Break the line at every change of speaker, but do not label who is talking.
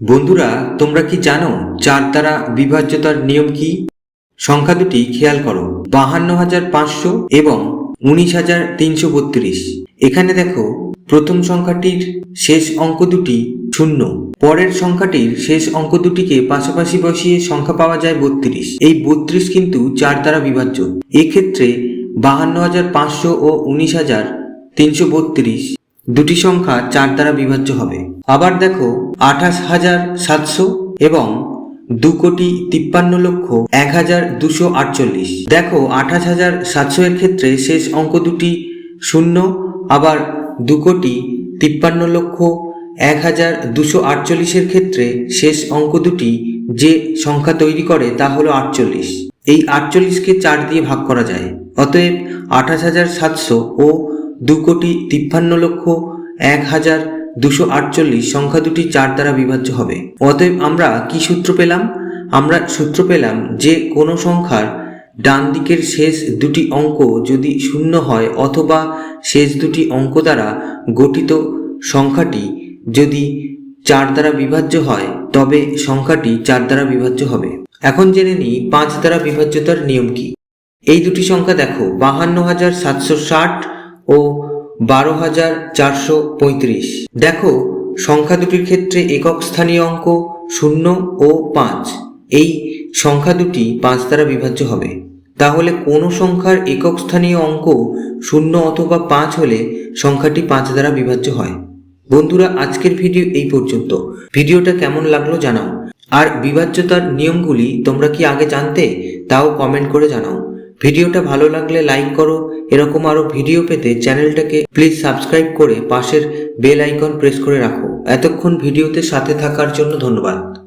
বন্ধুরা, তোমরা কি জানো চার দ্বারা বিভাজ্যতার নিয়ম কি? সংখ্যা দুটি খেয়াল করো বাহান্ন হাজার পাঁচশো এবং উনিশ হাজার তিনশো বত্রিশ। এখানে দেখো, প্রথম সংখ্যাটির শেষ অঙ্ক দুটি শূন্য। পরের সংখ্যাটির শেষ অঙ্ক দুটিকে পাশাপাশি বসিয়ে সংখ্যা পাওয়া যায় বত্রিশ। এই বত্রিশ কিন্তু চার দ্বারা বিভাজ্য। এক্ষেত্রে বাহান্ন হাজার পাঁচশো ও উনিশ হাজার তিনশো বত্রিশ দুটি সংখ্যা চার দ্বারা বিভাজ্য হবে। আবার দেখো, আঠাশ হাজার সাতশো এবং দু কোটি তিপ্পান্ন লক্ষ এক হাজার দুশো আটচল্লিশ। দেখো, আঠাশ হাজার সাতশো এর ক্ষেত্রে শেষ অঙ্ক দুটি শূন্য, আবার দু কোটি তিপ্পান্ন লক্ষ এক হাজার দুশো আটচল্লিশের ক্ষেত্রে শেষ অঙ্ক দুটি যে সংখ্যা তৈরি করে তা হলো আটচল্লিশ। এই আটচল্লিশকে চার দিয়ে ভাগ করা যায়। অতএব আঠাশ হাজার সাতশো ও দু কোটি তিপ্পান্ন লক্ষ এক হাজার দুশো আটচল্লিশ সংখ্যা দুটি চার দ্বারা বিভাজ্য হবে। অতএব আমরা কি সূত্র পেলাম? আমরা সূত্র পেলাম যে কোনো সংখ্যার ডান দিকের শেষ দুটি অঙ্ক যদি শূন্য হয় অথবা শেষ দুটি অঙ্ক দ্বারা গঠিত সংখ্যাটি যদি চার দ্বারা বিভাজ্য হয়, তবে সংখ্যাটি চার দ্বারা বিভাজ্য হবে। এখন জেনে নিই পাঁচ দ্বারা বিভাজ্যতার নিয়ম কি। এই দুটি সংখ্যা দেখো, বাহান্ন হাজার সাতশো ষাট ও বারো হাজার চারশো পঁয়ত্রিশ। দেখো, সংখ্যা দুটির ক্ষেত্রে একক স্থানীয় অঙ্ক শূন্য ও পাঁচ। এই সংখ্যা দুটি পাঁচ দ্বারা বিভাজ্য হবে। তাহলে কোনো সংখ্যার একক স্থানীয় অঙ্ক শূন্য অথবা পাঁচ হলে সংখ্যাটি পাঁচ দ্বারা বিভাজ্য হয়। বন্ধুরা, আজকের ভিডিও এই পর্যন্ত। ভিডিওটা কেমন লাগল জানাও। আর বিভাজ্যতার নিয়মগুলি তোমরা কি আগে জানতে? তাও কমেন্ট করে জানাও। ভিডিওটা ভালো লাগলে লাইক করো। এরকম আরও ভিডিও পেতে চ্যানেলটাকে প্লিজ সাবস্ক্রাইব করে পাশের বেল আইকন প্রেস করে রাখো। এতক্ষণ ভিডিওতে সাথে থাকার জন্য ধন্যবাদ।